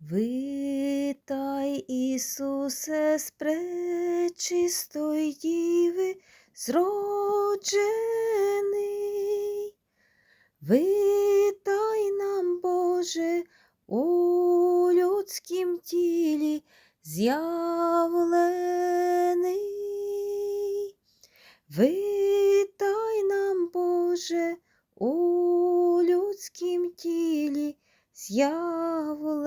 Витай, Ісусе, з пречистої діви зроджений. Витай нам, Боже, у людськім тілі з'явлений. Витай нам, Боже, у людськім тілі з'явлений.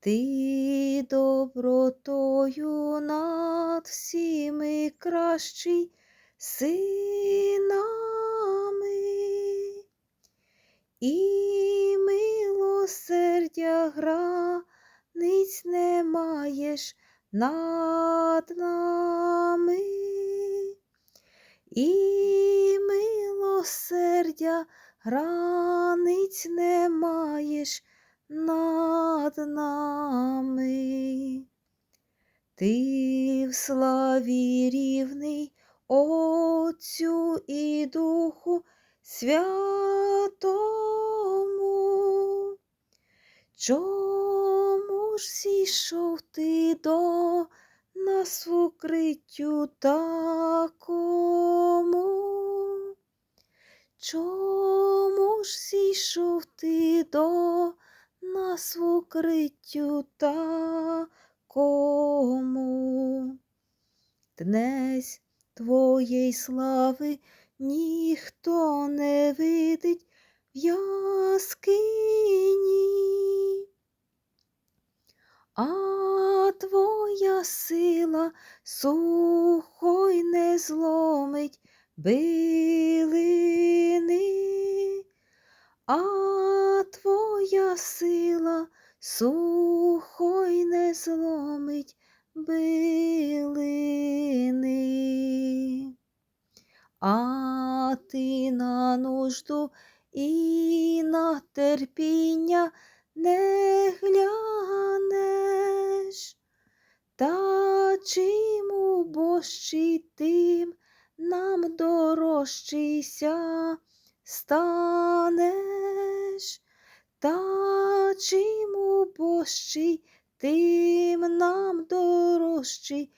Ти добротою над всіми кращий синами, і милосердя границь не маєш над нами, і милосердя границь не маєш над нами. Ти в славі рівний Отцю і Духу Святому. Чому ж зійшов ти до нас в укриттю такому? Чому ж зійшов ти до нас в укриттю такому? Днесь твоєї слави ніхто не видить в яскині, а твоя сила сухой не зломить билини, а твоя сила сухой не зломить билини. А ти на нужду і на терпіння не глянеш, та чим убожчий тим нам дорожчийся станеш, та чим убожчий тим нам дорожчийся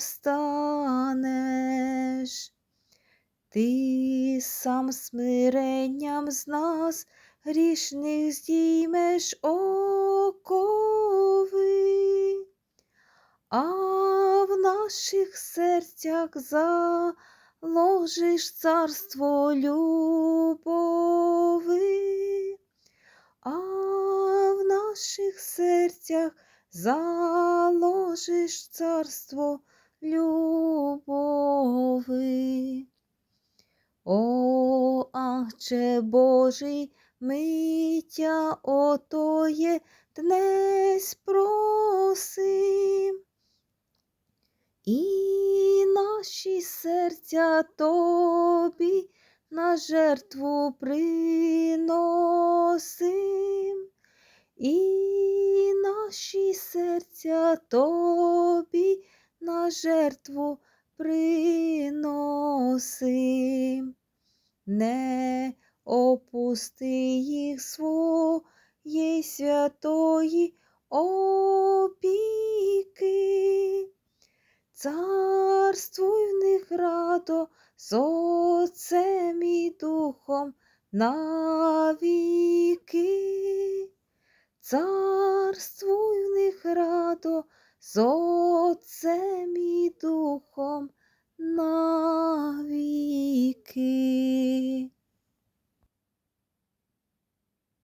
станеш. Ти сам смиренням з нас грішних здіймеш окови, наших серцях заложиш царство любови, а в наших серцях заложиш царство любови. О, Ангче Божий, миття отоє днесь просим, наші серця тобі на жертву приносим, і наші серця тобі на жертву приносим. Не опусти їх своєї святої опіки. Царствуй в них радо з Отцем і Духом навіки. Царствуй в них радо з Отцем і Духом навіки.